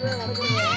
因我们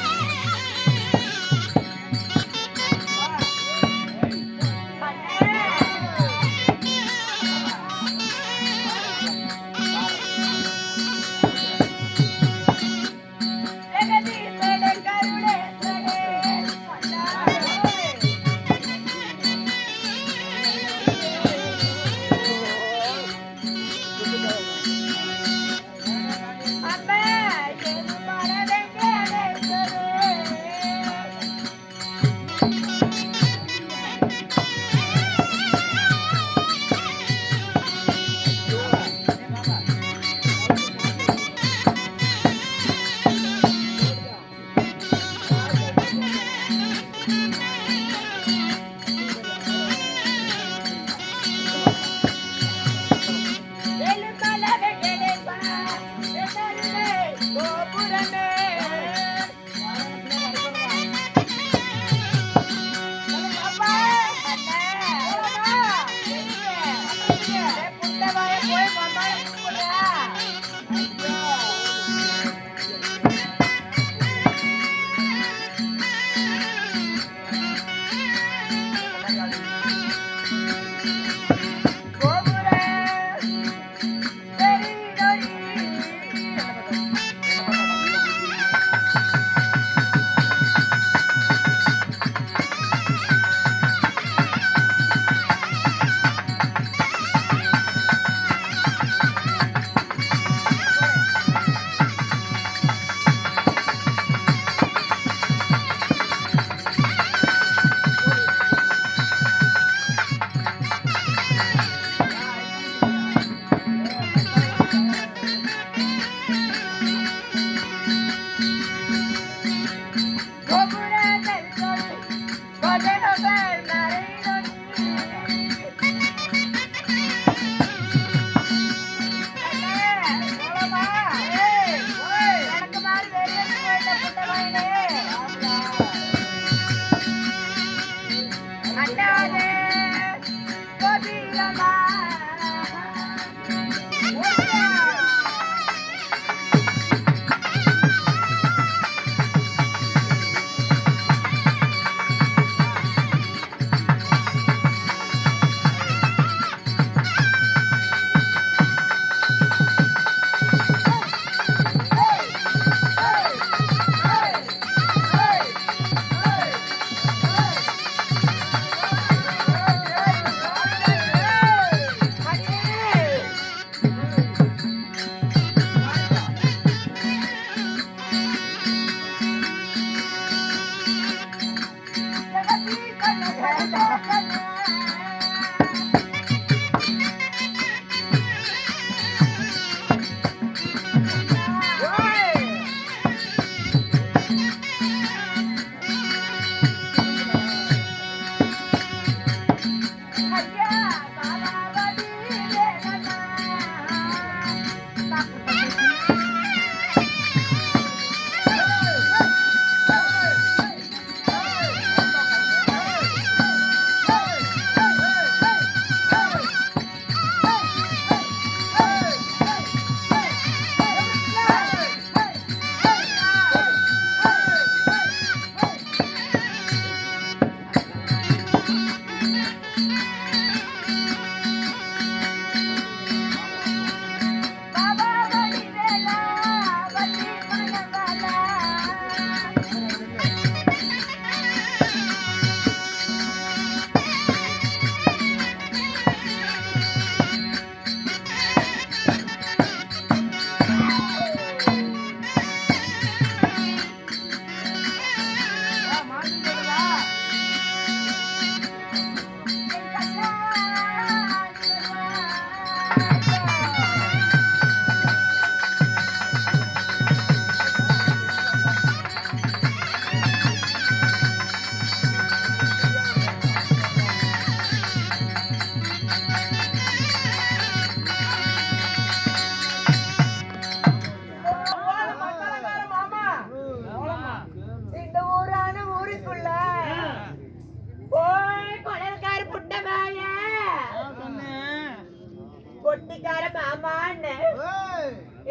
கொட்டிக்கார மாமான்னு.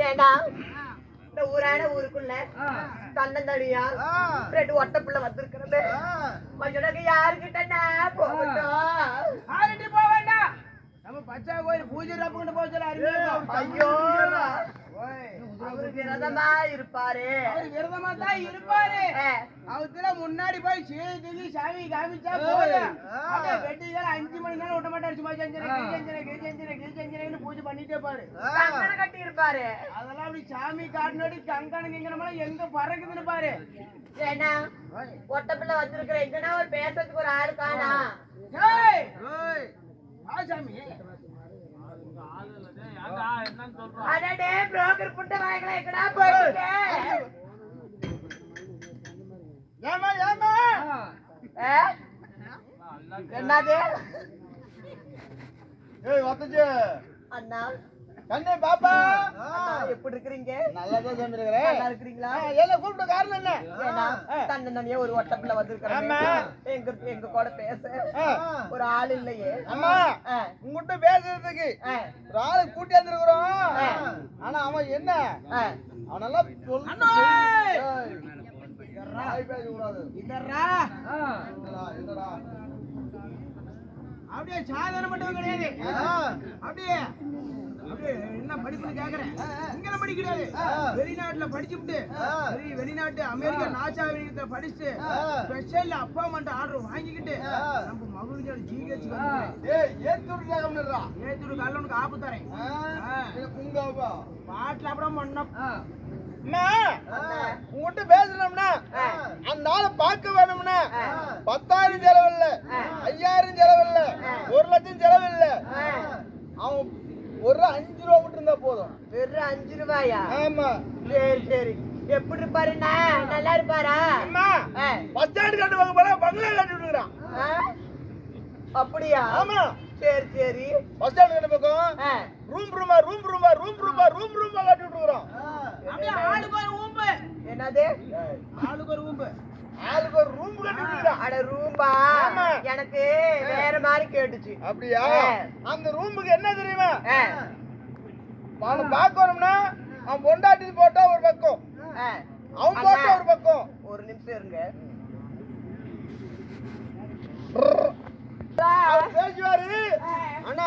ஏண்டா? இந்த ஊரான ஊருக்குள்ள தன்னந்தனியா. ரெண்டு ஒட்ட பிள்ளை வந்திருக்கிறது. மஞ்சளுக்கு யாருக்கிட்ட போகட்டும். ஆடிட்டு போக வேண்டாம். நம்ம பச்சா கோயில் பூஜை ரப்புக்கிட்ட போக சொல்ல ஐயோ. அவரு விரதமா இருப்பாரு. விரதமா தான் இருப்பாரு. அவத்துல முன்னாடி போய் சீதைக்கு சாமி காமிச்சா போதும். வெட்டிகள் அஞ்சு மணி நேரம் விட்ட மாட்டாரு சும்மா செஞ்சனை கிழிச்சனை கிழிச்சனை கிழிச்சனை பூஜை பண்ணிட்டே பாரு கங்கணம் கட்டி இருப்பாரு அதெல்லாம் அப்படி சாமி காட்டினோடி கங்கணம் கிங்கணமெல்லாம் எங்க பறக்குதுன்னு பாரு. ஏன்னா ஒட்ட பிள்ளை வந்திருக்கிற எங்கன்னா ஒரு பேசுறதுக்கு ஒரு ஆள் காணா. சாமி. அடடே புரோக்கர் புண்டை வாங்கலாம் எங்கடா போயிட்டு ஏமா ஏமா என்னது? ஏய் வத்தச்சு அண்ணா. கண்ணே பாப்பா. எப்படி இருக்கிறீங்க? நல்லா தான் சாமி இருக்கிறேன் நல்லா இருக்கிறீங்களா? என்ன கூப்பிட்ட காரணம் என்ன ஏன்னா தன்னந்தனியா ஒரு ஒட்ட பிள்ளை வந்திருக்கிறேன். எங்க எங்க கூட பேச. ஒரு ஆள் இல்லையே. அம்மா உங்ககிட்ட பேசுறதுக்கு ஒரு ஆளு கூட்டி வந்திருக்கிறோம். ஆனா அவன் என்ன. அவனெல்லாம் சொல்லு பேசக்கூடாது. இதர்ரா என்னடா அப்படியே சாதாரண மட்டும் கிடையாது. அப்படியே என்ன படிப்புன்னு கேக்குறேன். இங்க வெளிநாட்டுல படிச்சுட்டு வெளி வெளிநாட்டு அமெரிக்கா நாசா வெளியிட்ட படிச்சுட்டு ஸ்பெஷல் அப்பா அம்மாட்ட ஆர்டர் வாங்கிக்கிட்டு நம்ம மகளுக்கு ஜிஹெச் ஏய் ஏத்து விடுறாங்கன்றா ஏத்துடு காலைல உனக்கு ஆப்பு தரேன். பாட்டில் அப்புறம் பண்ணோம் உங்ககிட்ட பேசணும்னா அந்த ஆளை பார்க்க வேணும்னா பத்தாயிரம் செலவில்ல ஐயாயிரம் செலவில்ல ஒரு லட்சம் செலவில்ல. அவன் ஒரு அஞ்சு ரூபா மட்டும் இருந்தா போதும். வெறும் அஞ்சு ரூபாயா? ஆமா. சரி சரி. எப்படி இருப்பாருண்ணா நல்லா இருப்பாரா? அம்மா பஸ் ஸ்டாண்ட் கட்டு வாங்க போல பங்களா கட்டி விட்டுக்கிறான். ஆ? அப்படியா? ஆமா. சரி சரி. பஸ் ஸ்டாண்ட் கட்டு பக்கம்? ரூம் ரூமா ரூம் ரூமா ரூம் ரூமா ரூம் ரூமா கட்டி விட்டுக்கிறான் அப்படியே ஆளுக்கு ஒரு ஊம்பு என்னது? ஆளுக்கு ஒரு ஊம்பு ஆளுக்கு ஒரு ரூம் கட்டி விட்டுக்கிறான் அட ரூம்பா ஆமா. எனக்கு வேற மாதிரி கேட்டுச்சு. அப்படியா. அந்த ரூமுக்கு என்ன தெரியுமா? அவனை பார்க்கணும்னா அவன் பொண்டாட்டி போட்டா ஒரு பக்கம். அவன் போட்டா ஒரு பக்கம். ஒரு நிமிஷம் இருங்க.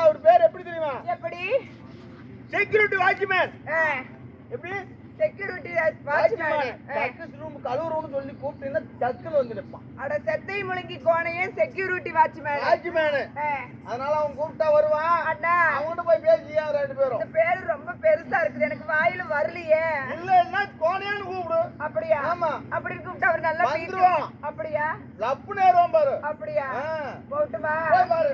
அவர் பேர் எப்படி தெரியுமா? எப்படி? செக்யூரிட்டி வாட்ச்மேன் எப்படி? செக்யூரிட்டி வாட்ச்மேன் டக்குஸ் ரூம் கழுவுறோம்னு சொல்லி கூப்பிட்டீங்கன்னா டக்குன்னு வந்து நிற்பான் அட செத்தை முழுங்கி கோணையே செக்யூரிட்டி வாட்ச்மேன் வாட்ச்மேனு அதனால அவன் கூப்பிட்டா வருவான் அண்ணா. அவன்கிட்ட போய் பேசியா ரெண்டு பேரும்? இந்த பேரு ரொம்ப பெருசா இருக்குது. எனக்கு வாயில வரலையே. இல்லன்னா கோணையான்னு கூப்பிடு. அப்படியா? ஆமா. அப்படி கூப்பிட்டு அவர் நல்லா. பேசுவான். அப்படியா? லப்பு நேரம் பாரு. அப்படியா? பாரு.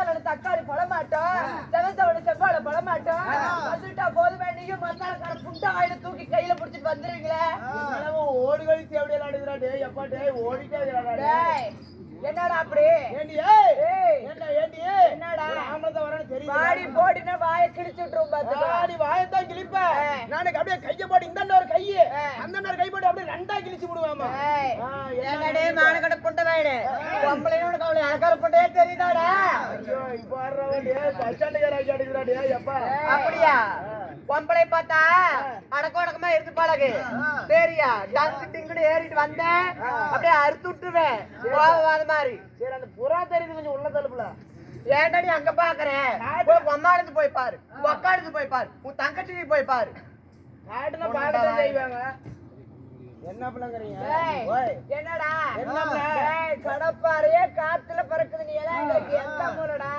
வந்துட்டா போதுமே நீயும் மத்தாளக்கார புண்ட வாயில தூக்கி கையில புடிச்சிட்டு வந்துருவீங்களே? ஓடி கழிச்சு எப்படி விளையாடுகிறா டேய் அப்பா டேய் ஓடிட்டே என்னடா அப்படி? என்னடா? வாடி போடினா வாயை கிழிச்சு விட்டுரும் ஆடி வாயத்தான் கிழிப்ப ஆ. நாளைக்கு அப்படியே கைய போட்டு இந்த ஒரு ஆ. அந்த கை போட்டு அப்படியே ரெண்டா கிழிச்சு விடுவாமா மானக்கடை வாயினு பொம்பளையோட கவலை தெரியுதாடா? அப்படியா? பொம்பளை பார்த்தா அடக்க அடக்கமா இருந்து பழகு. சரியா? டங்கு டிங்குன்னு ஏறிட்டு வந்தேன் அப்படியே அறுத்து விட்டுருவேன் கோவம் அது மாதிரி. சரி அந்த புறா தெரியுது கொஞ்சம் உள்ள தள்ளுப்புல. ஏன்டா நீ அங்க பாக்குற? போய் அம்மாளுக்கு போய் பாரு. உக்காடுக்கு போய் பாரு. உன் தங்கச்சிக்கு போய் பாரு. காட்டுல பாக்கதான் செய்வாங்க. என்ன பிள்ளைங்கறீங்க என்னடா? கடப்பாறையே காத்துல பறக்குது நீ எல்லாம். எங்களுக்கு எந்த மூலடா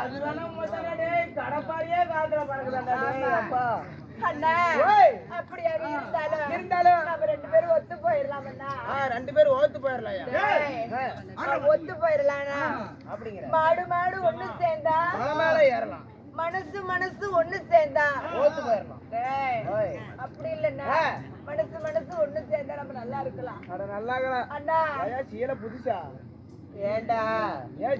அது வேணா டேய். காத்துல பறக்குதாடா. அப்பா. அண்ணா இருந்தாலும்? இருந்தாலும். நம்ம ரெண்டு பேரும் ஒத்து போயிடலாம் அண்ணா. ரெண்டு பேரும் ஏய், நம்ம ஒத்து போயிடலாம்ண்ணா அப்படிங்கிற. மாடு மாடு ஒண்ணு சேர்ந்தா? மலை மேல ஏறலாம். மனசு மனசு ஒண்ணு சேர்ந்தா? டேய், ஓய் அப்படி இல்லைண்ணா ஆ. மனசு மனசு ஒண்ணு சேர்ந்தா நம்ம நல்லா இருக்கலாம். அட நல்லாங்களா அண்ணா. ஐயா சீலை புதுசா? ஏண்டா? ஏன்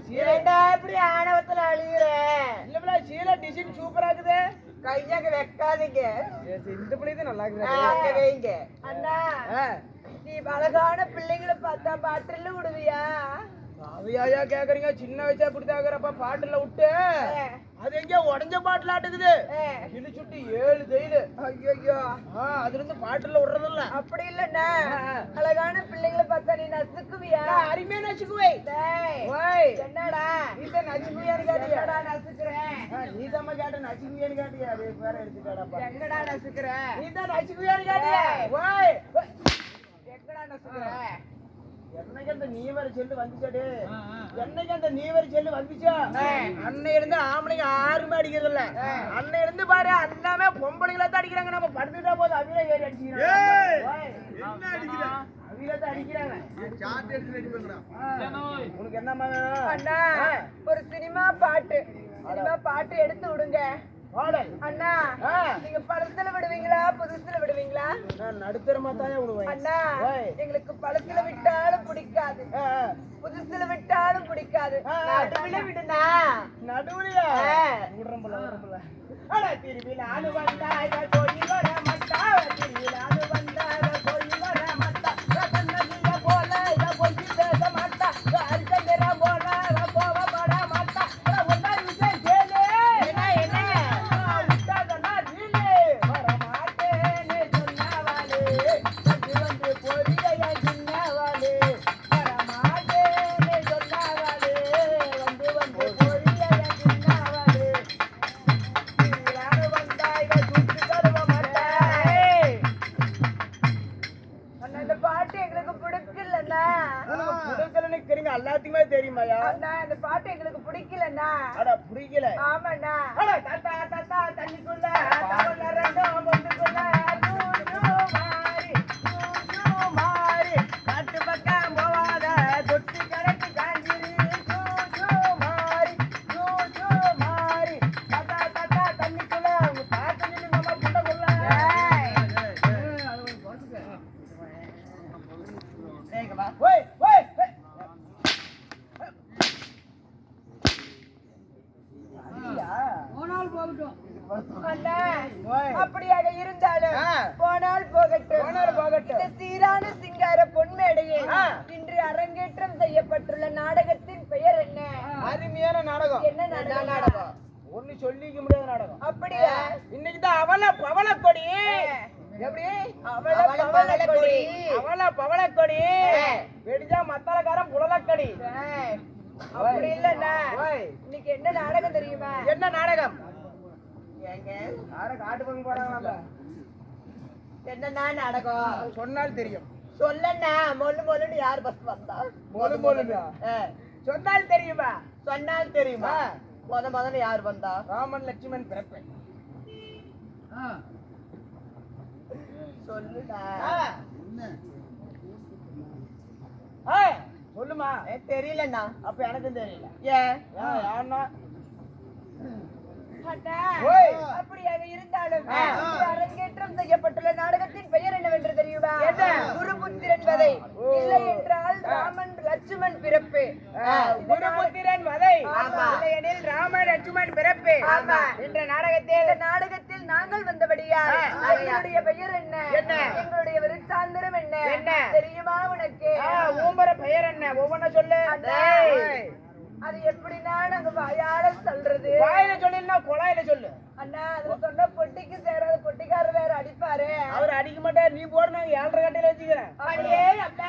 இப்படி ஆணவத்துல இல்ல சீலை டிசைன் சூப்பரா இருக்குது கையாங்க வைக்காதீங்க. இந்த பிள்ளை நல்லா இருக்குது? வைங்க. அண்ணா நீ அழகான பிள்ளைங்களை பார்த்தா பாட்டில் விடுவியா? அவையா கேக்குறீங்க சின்ன வயசா இப்படி தாக்குறப்ப பாட்டுல விட்டு. அது எங்கேயோ உடஞ்ச பாட்டுல ஆட்டுக்குது. ஏ, கிழிச்சுட்டு ஏழு தைலு ஐயையோ. ஆ, அதுல இருந்து பாட்டுல விடுறதில்ல. அப்படி இல்லண்ணா. அழகான பிள்ளைங்களை பார்த்தா நீ நசுக்குவியா? அருமையா ஓய். என்னடா? இந்த நச்சுக்குவியான்னு கேட்டியா என்னடா நசுக்குறேன்? நீ தான் கேட்ட நச்சுக்குவியான்னு கேட்டியா? அது பேர. எடுத்துட்டாடப்பா எங்கடா நசுக்குற? நீ தான் நச்சுக்குவியான்னு கேட்டியா? ஓய். எங்கடா நசுக்குற? என்னைக்கு அந்த நீவர் செல்லு வந்துச்சாடே என்னைக்கு அந்த நீவர் செல்லு வந்துச்சா? அன்னையில இருந்து ஆம்பளைங்க யாருமே அடிக்கிறது இல்ல அன்னையில இருந்து பாரு எல்லாமே பொம்பளைங்கள தான் அடிக்கிறாங்க. நம்ம படுத்துட்டா போதும் அவில ஏறி அடிக்கிறாங்க. உனக்கு என்னம்மா? அண்ணா ஒரு சினிமா பாட்டு சினிமா பாட்டு எடுத்து விடுங்க. அண்ணா நான் நடுத்தரமா தானே விடுவேன் அண்ணா. எங்களுக்கு படத்துல விட்டாலும் பிடிக்காது. புதுசுல விட்டாலும் பிடிக்காது. நடுவுல விடுனா நடுவுலயா ஆ. விடுறோம்ல விடுறோம்ல அட திரும்பி நானு வந்தாய கோயில் வர திரும்பி நானு வந்தாய தெரியுமாயா? அண்ணா இந்த பாட்டு எங்களுக்கு பிடிக்கலண்ணா. அட புடிக்கல. ஆமாண்ணா. அட தாத்தா தாத்தா தண்ணிக்குள்ள தவள ரெண்டும் பொந்துக்குள்ள தூஞ்சு மாறி தூஞ்சு மாறி காட்டு பக்கம் போவாத தொட்டி கடைக்கு காஞ்சிரி தூஞ்சு மாறி தூஞ்சு மாறி தாத்தா தாத்தா தண்ணிக்குள்ள உங்க தாத்தா நின்னு நம்ம புண்டக்குள்ள ஓய் ஓய் ஓய். ஐயா. அண்ணா ஓய். அப்படியாக இருந்தாலும். போனால் போகட்டும். போனால் போகட்டும். இந்த சீரான சிங்கார பொன்மேடையில் ஆ. இன்று அரங்கேற்றம் செய்யப்பட்டுள்ள நாடகத்தின் பெயர் என்ன? அருமையான நாடகம். என்ன நாடகம்? ஒண்ணு சொல்லிக்க முடியாத நாடகம். அப்படியா? இன்னைக்கு தான் அவல பவளக்கொடி. எப்படி? அவள பவளக்கொடி. அவல பவளக்கொடி. வெடிச்சா மத்தாலக்காரன் புலலக்கடி அப்படி இல்லண்ணா. ஓய். இன்னைக்கு என்ன நாடகம் தெரியுமா? என்ன நாடகம்? ஏங்க? யார காட்டு பங்கு போறாங்களா என்னண்ணா நாடகம் சொன்னால் தெரியும். சொல்லண்ணா மொல்லு மொல்லுன்னு யார் பஸ் வந்தா? சொன்னால் தெரியுமா? சொன்னால் தெரியுமா. முத முதல்ல யார் வந்தா? ராமன் லட்சுமணன் பிறப்பேன் சொல்லுடா. சொல்லுமா. ஏ, தெரியலண்ணா. அப்ப எனக்கும் தெரியல. ஏன் யாருன்னா. அப்படியாக இருந்தாலும் அரங்கேற்றம் செய்யப்பட்டுள்ள நாடகத்தின் பெயர் என்னவென்று தெரியுமா என்ன? குருபுத்திரன் வதை. இல்லை என்றால் ராமன் லட்சுமண் பிறப்பு குருபுத்திரன் வதை ஆமா. இல்லையெனில் ராமன் லட்சுமணன் பிறப்பு. என்ற நாடகத்தில் நாடகத்தில் நாங்கள் வந்தபடியால் ஆ. எங்களுடைய பெயர் என்ன? எங்களுடைய விருத்தாந்திரம் என்ன? தெரியுமா உனக்கு ஊம்பர பெயர் என்ன ஒவ்வொன்ன சொல்லு. அது எப்படின்னா நாங்க வாயால சொல்றது. வாயில சொல்லினா குழாயில சொல்லு. அண்ணா அது சொன்னா பொட்டிக்கு சேராது பொட்டிக்காரர் வேற அடிப்பாரு. அவர் அடிக்க மாட்டார் நீ போட நாங்க ஏழரை கட்டையில வச்சுக்கிறேன். அடியே அப்ப